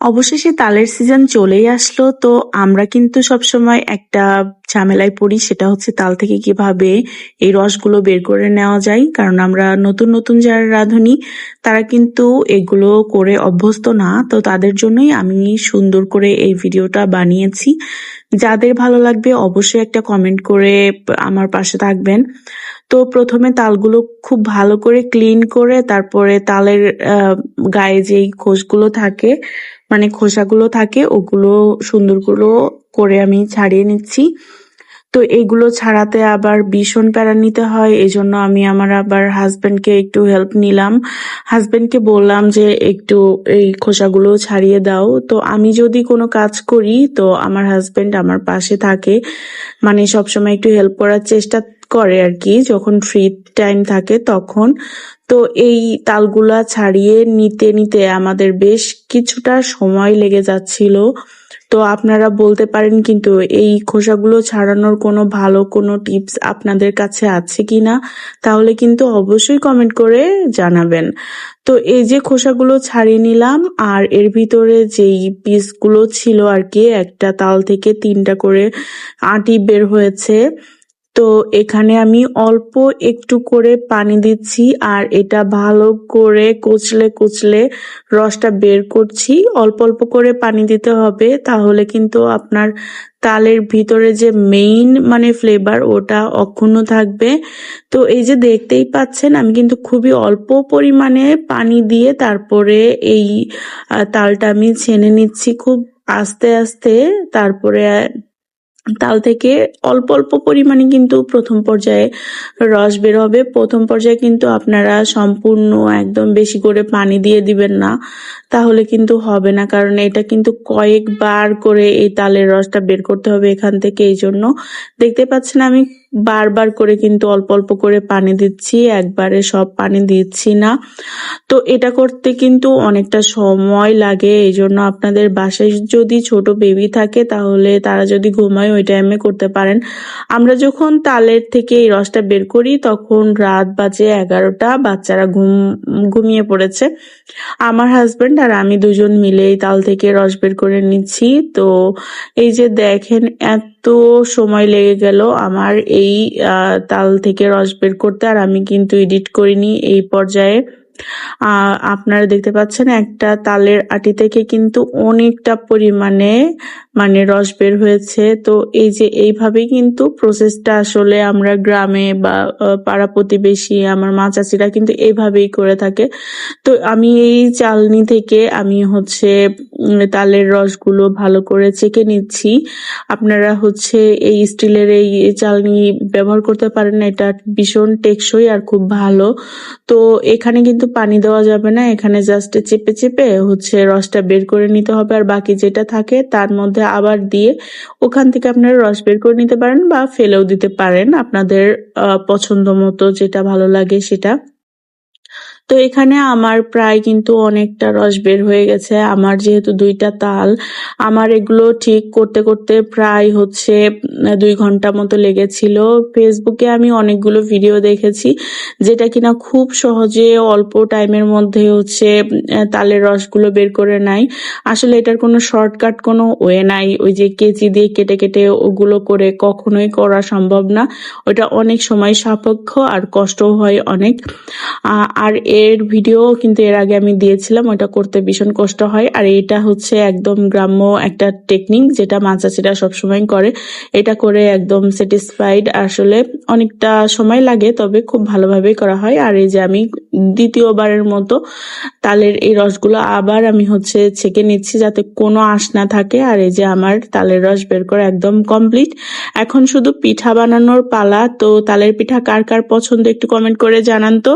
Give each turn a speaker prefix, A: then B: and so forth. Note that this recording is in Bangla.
A: অবশেষে তালের সিজন চলেই আসলো তো আমরা কিন্তু সবসময় একটা ঝামেলায় পড়ি, সেটা হচ্ছে তাল থেকে কীভাবে এই রসগুলো বের করে নেওয়া যায়। কারণ আমরা নতুন নতুন যারা রাঁধুনি, তারা কিন্তু এগুলো করে অভ্যস্ত না। তো তাদের জন্যই আমি সুন্দর করে এই ভিডিওটা বানিয়েছি। যাদের ভালো লাগবে অবশ্যই একটা কমেন্ট করে আমার পাশে থাকবেন। তো প্রথমে তালগুলো খুব ভালো করে ক্লিন করে তারপরে তালের গায়ে যেই খোসগুলো থাকে মানে খোসাগুলো থাকে, ওগুলো সুন্দরগুলো করে আমি ছাড়িয়ে নিচ্ছি। তো এগুলো ছাড়াতে আবার ভীষণ প্যারা নিতে হয়, এজন্য আমি আমার আবার হাজব্যান্ডকে একটু হেল্প নিলাম। হাজব্যান্ডকে বললাম যে, একটু এই খোসাগুলো ছাড়িয়ে দাও। তো আমি যদি কোনো কাজ করি, তো আমার হাজব্যান্ড আমার পাশে থাকে। মানে সবসময় একটু হেল্প করার চেষ্টা করে আর কি যখন ফ্রি টাইম থাকে তখন। তো এই তালগুলা ছাড়িয়ে নিতে নিতে আমাদের বেশ কিছুটা সময় লেগে যাচ্ছিল। তো আপনারা বলতে পারেন কিন্তু এই খোসাগুলো ছাড়ানোর কোনো ভালো কোনো টিপস আপনাদের কাছে আছে কি না তাহলে কিন্তু অবশ্যই কমেন্ট করে জানাবেন। তো এই যে খোসাগুলো ছাড়িয়ে নিলাম, আর এর ভিতরে যেই পিসগুলো ছিল আর কি, একটা তাল থেকে তিনটা করে আটি বের হয়েছে। তো এখানে আমি অল্প একটু করে পানি দিচ্ছি আর এটা ভালো করে কুচলে কুচলে রসটা বের করছি। অল্প অল্প করে পানি দিতে হবে তাহলে কিন্তু আপনার তালের ভিতরে যে মেইন মানে ফ্লেভার ওটা অক্ষুণ্ণ থাকবে। তো এই যে দেখতেই পাচ্ছেন আমি কিন্তু খুবই অল্প পরিমাণে পানি দিয়ে তারপরে এই তালটা আমি ছেনে নিচ্ছি খুব আস্তে আস্তে। তারপরে তাল থেকে অল্প অল্প পরিমাণে কিন্তু প্রথম পর্যায়ে রস বের হবে। প্রথম পর্যায়ে কিন্তু আপনারা সম্পূর্ণ একদম বেশি করে পানি দিয়ে দিবেন না, তাহলে কিন্তু হবে না। কারণ এটা কিন্তু কয়েকবার করে এই তালের রসটা বের করতে হবে এখান থেকে। এই জন্য দেখতে পাচ্ছেন আমি বারবার করে কিন্তু অল্প অল্প করে পানি দিচ্ছি, একবারে সব পানি দিচ্ছি না। তো এটা করতে কিন্তু অনেকটা সময় লাগে এই জন্য আপনাদের বাসায় যদি ছোট বেবি থাকে তাহলে তারা যদি ঘুমায় ওই টাইমে করতে পারেন। আমরা যখন তালের থেকে এই রসটা বের করি তখন রাত বাজে এগারোটা, বাচ্চারা ঘুম, ঘুমিয়ে পড়েছে। আমার হাজব্যান্ড আর আমি দুজন মিলে এই তাল থেকে রস বের করে নিচ্ছি। তো এই যে দেখেন এত সময় লেগে গেল আমার এই তাল থেকে রস বের করতে, আর আমি কিন্তু এডিট করিনি এই পর্যায়ে। আপনারা দেখতে পাচ্ছেন একটা তালের আটি থেকে কিন্তু অনেকটা পরিমাণে মানে রস বের হয়েছে। তো এই যে এইভাবেই কিন্তু প্রসেসটা আসলে আমরা গ্রামে বা পাড়া প্রতিবেশী, আমার মা চাচিরা কিন্তু এইভাবেই করে থাকে। তো আমি এই চালনি থেকে আমি হচ্ছে তালের রসগুলো ভালো করে চেকে নিচ্ছি। আপনারা হচ্ছে এই স্টিলের এই চালনি ব্যবহার করতে পারেন এটা ভীষণ টেকসই আর খুব ভালো। তো এখানে কিন্তু পানি দেওয়া যাবে না, এখানে জাস্ট চেপে চেপে হচ্ছে রসটা বের করে নিতে হবে। আর বাকি যেটা থাকে, তার মধ্যে আবার দিয়ে ওখান থেকে আপনারা রস বের করে নিতে পারেন বা ফেলেও দিতে পারেন। আপনাদের পছন্দ মতো যেটা ভালো লাগে সেটা। তো এখানে আমার প্রায় কিন্তু অনেকটা রস বের হয়ে গেছে। আমার যেহেতু দুইটা তাল, আমার এগুলো ঠিক করতে করতে প্রায় হচ্ছে দুই ঘণ্টা মতো লেগেছিল। ফেসবুকে আমি অনেকগুলো ভিডিও দেখেছি, যেটা কিনা খুব সহজে অল্প টাইমের মধ্যে হচ্ছে তালের রসগুলো বের করে নেয়। আসলে এটার কোনো শর্টকাট কোনো ওয়ে নাই। ওই যে কেচি দিয়ে কেটে কেটে ওগুলো করে কখনোই করা সম্ভব না। ওটা অনেক সময় সাপেক্ষ আর কষ্টও হয় অনেক। আর এর ভিডিও কিন্তু এর আগে আমি দিয়েছিলাম, ওটা করতে ভীষণ কষ্ট হয়। আর এটা হচ্ছে একদম গ্রাম্য একটা টেকনিক যেটা মা চাচিরা সবসময় করে। এটা করে একদম স্যাটিসফাইড আসলে অনেকটা সময় লাগে, তবে খুব ভালোভাবেই করা হয়। আর এই যে আমি দ্বিতীয়বারের মতো তালের এই রসগুলো আবার আমি হচ্ছে ছেঁকে নিচ্ছি যাতে কোনো আঁশ না থাকে। আর এই যে আমার তালের রস বের করা একদম কমপ্লিট এখন শুধু পিঠা বানানোর পালা, তো তালের পিঠা কার কার পছন্দ একটু কমেন্ট করে জানান তো।